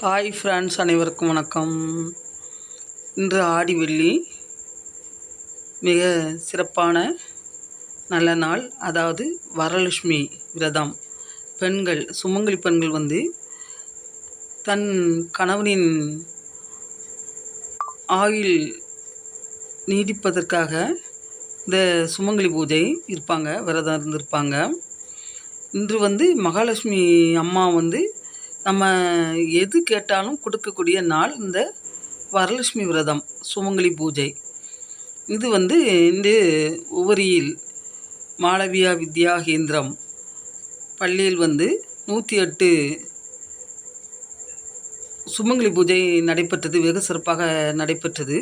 Hi friends அனைவருக்கும் வணக்கம். இன்று ஆடி வெள்ளி. மிக சிறப்பான நல்ல நாள். அதாவது வரலட்சுமி விரதம். பெண்கள் சுமங்கலி பெண்கள் வந்து தன் கணவனின் ஆயுள் நீடிப்பதற்காக இந்த சுமங்கலி பூஜை இருப்பாங்க விரதம் இருந்திருப்பாங்க. இன்று வந்து மகாலட்சுமி அம்மா வந்து நம்ம எது கேட்டாலும் கொடுக்கக்கூடிய நாள் இந்த வரலட்சுமி விரதம் சுமங்கலி பூஜை. இது வந்து இந்த உவரியில் மாளவியா வித்யா கேந்திரம் பள்ளியில் வந்து நூற்றி எட்டு சுமங்கலி பூஜை நடைபெற்றது வெகு சிறப்பாக நடைபெற்றது.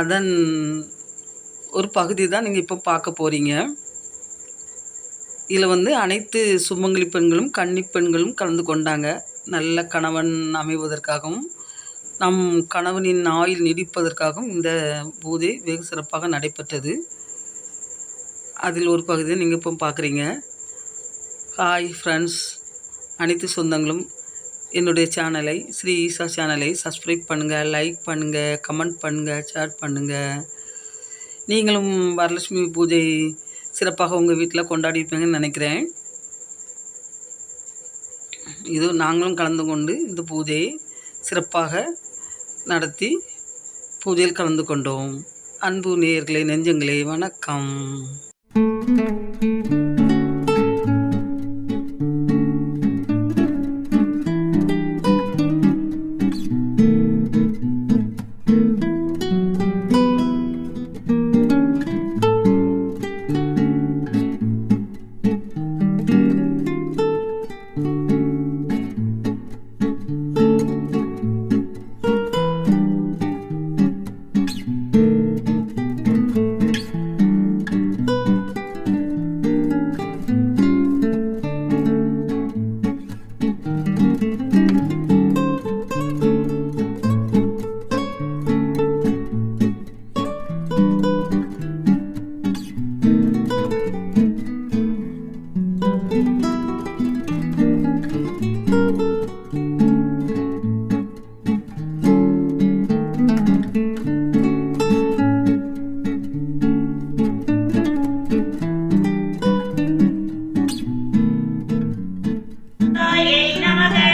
அதன் ஒரு பகுதி தான் நீங்கள் இப்போ பார்க்க போகிறீங்க இதில் வந்து அனைத்து சுமங்கலி பெண்களும் கன்னி பெண்களும் கலந்து கொண்டாங்க. நல்ல கணவன் அமைவதற்காகவும் நம் கணவனின் ஆயுள் நீடிப்பதற்காகவும் இந்த பூஜை வெகு சிறப்பாக நடைபெற்றது. அதில் ஒரு பகுதியை நீங்கள் இப்போ பார்க்குறீங்க. ஹாய் ஃப்ரெண்ட்ஸ் அனைத்து சொந்தங்களும் என்னுடைய சேனலை ஸ்ரீ ஈசா சேனலை சப்ஸ்கிரைப் பண்ணுங்கள் லைக் பண்ணுங்கள் கமெண்ட் பண்ணுங்கள் ஷேர் பண்ணுங்கள் நீங்களும் வரலட்சுமி பூஜை சிறப்பாக உங்கள் வீட்டில் கொண்டாடிப்பீங்கன்னு நினைக்கிறேன். இது நாங்களும் கலந்து கொண்டு இந்த பூஜையை சிறப்பாக நடத்தி பூஜையில் கலந்து கொண்டோம். அன்பு நேயர்களே நெஞ்சங்களே வணக்கம்.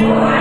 Wow.